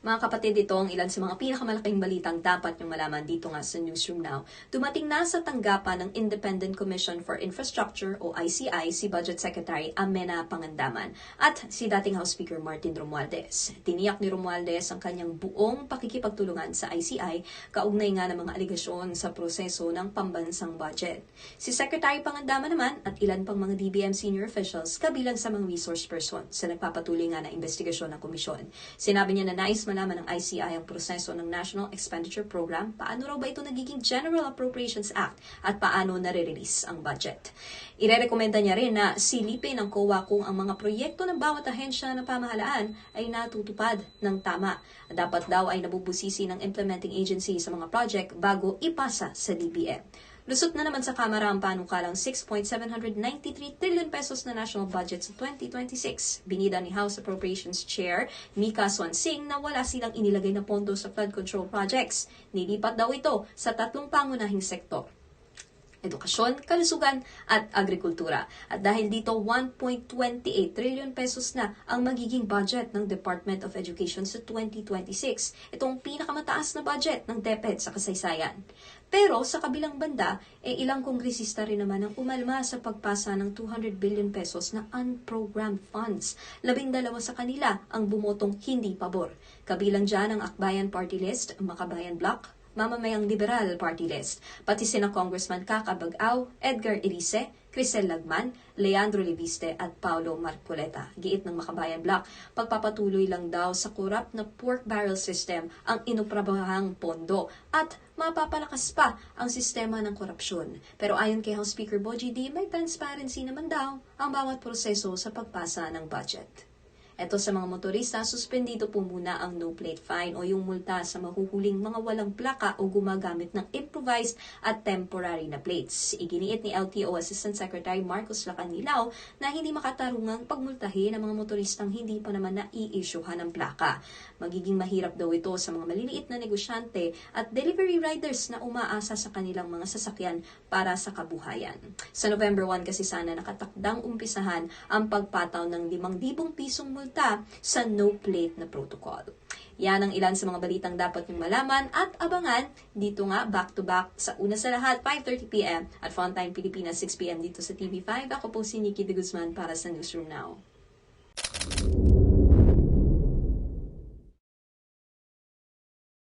Mga kapatid, ito ang ilan sa mga pinakamalaking balitang dapat niyong malaman dito nga sa Newsroom Now. Dumating na sa tanggapan ng Independent Commission for Infrastructure o ICI si Budget Secretary Amena Pangandaman at si dating House Speaker Martin Romualdez. Tiniyak ni Romualdez ang kanyang buong pakikipagtulungan sa ICI kaugnay nga ng mga aligasyon sa proseso ng pambansang budget. Si Secretary Pangandaman naman at ilan pang mga DBM senior officials kabilang sa mga resource person sa nagpapatuloy nga na investigasyon ng komisyon. Sinabi niya na nais malaman ng ICI ang proseso ng National Expenditure Program, paano raw ba ito nagiging General Appropriations Act at paano nare-release ang budget. Irerekomenda niya rin na silipin ng COA kung ang mga proyekto ng bawat ahensya ng pamahalaan ay natutupad ng tama. Dapat daw ay nabubusisi ng implementing agency sa mga project bago ipasa sa DBM. Lusot na naman sa Kamara ang panukalang 6.793 trillion pesos na national budget sa 2026. Binida ni House Appropriations Chair Mika Swansing na wala silang inilagay na pondo sa flood control projects. Nilipat daw ito sa tatlong pangunahing sektor edukasyon, kalusugan at agrikultura. At dahil dito 1.28 trillion pesos na ang magiging budget ng Department of Education sa 2026. Itong pinakamataas na budget ng DepEd sa kasaysayan. Pero sa kabilang banda, eh, ilang kongresista rin naman ang umalma sa pagpasa ng 200 billion pesos na unprogrammed funds. Labing dalawa sa kanila ang bumotong hindi pabor. Kabilang dyan ang Akbayan Party List, Makabayan Bloc, Mamamayang Liberal Party List, pati sina Congressman Kaka Bagaw, Edgar Erice, Crisel Lagman, Leandro Leviste at Paulo Marcoleta. Giit ng Makabayan Block, pagpapatuloy lang daw sa korap na pork barrel system ang inuprabahang pondo at mapapalakas pa ang sistema ng korupsyon. Pero ayon kay House Speaker Boji D, may transparency naman daw ang bawat proseso sa pagpasa ng budget. Ito sa mga motorista, suspendido po muna ang no plate fine o yung multa sa mahuhuling mga walang plaka o gumagamit ng improvised at temporary na plates. Iginiit ni LTO Assistant Secretary Marcos Lacanilao na hindi makatarungang pagmultahin ang mga motoristang hindi pa naman na-i-issuehan ng plaka. Magiging mahirap daw ito sa mga maliliit na negosyante at delivery riders na umaasa sa kanilang mga sasakyan para sa kabuhayan. Sa November 1 kasi sana nakatakdang umpisahan ang pagpataw ng 5,000 pisong multa resulta sa no-plate na protocol. Yan ang ilan sa mga balitang dapat niyong malaman at abangan dito nga back-to-back sa una sa lahat 5.30pm at Fontime Pilipinas 6pm dito sa TV5. Ako po si Nikki De Guzman para sa Newsroom Now.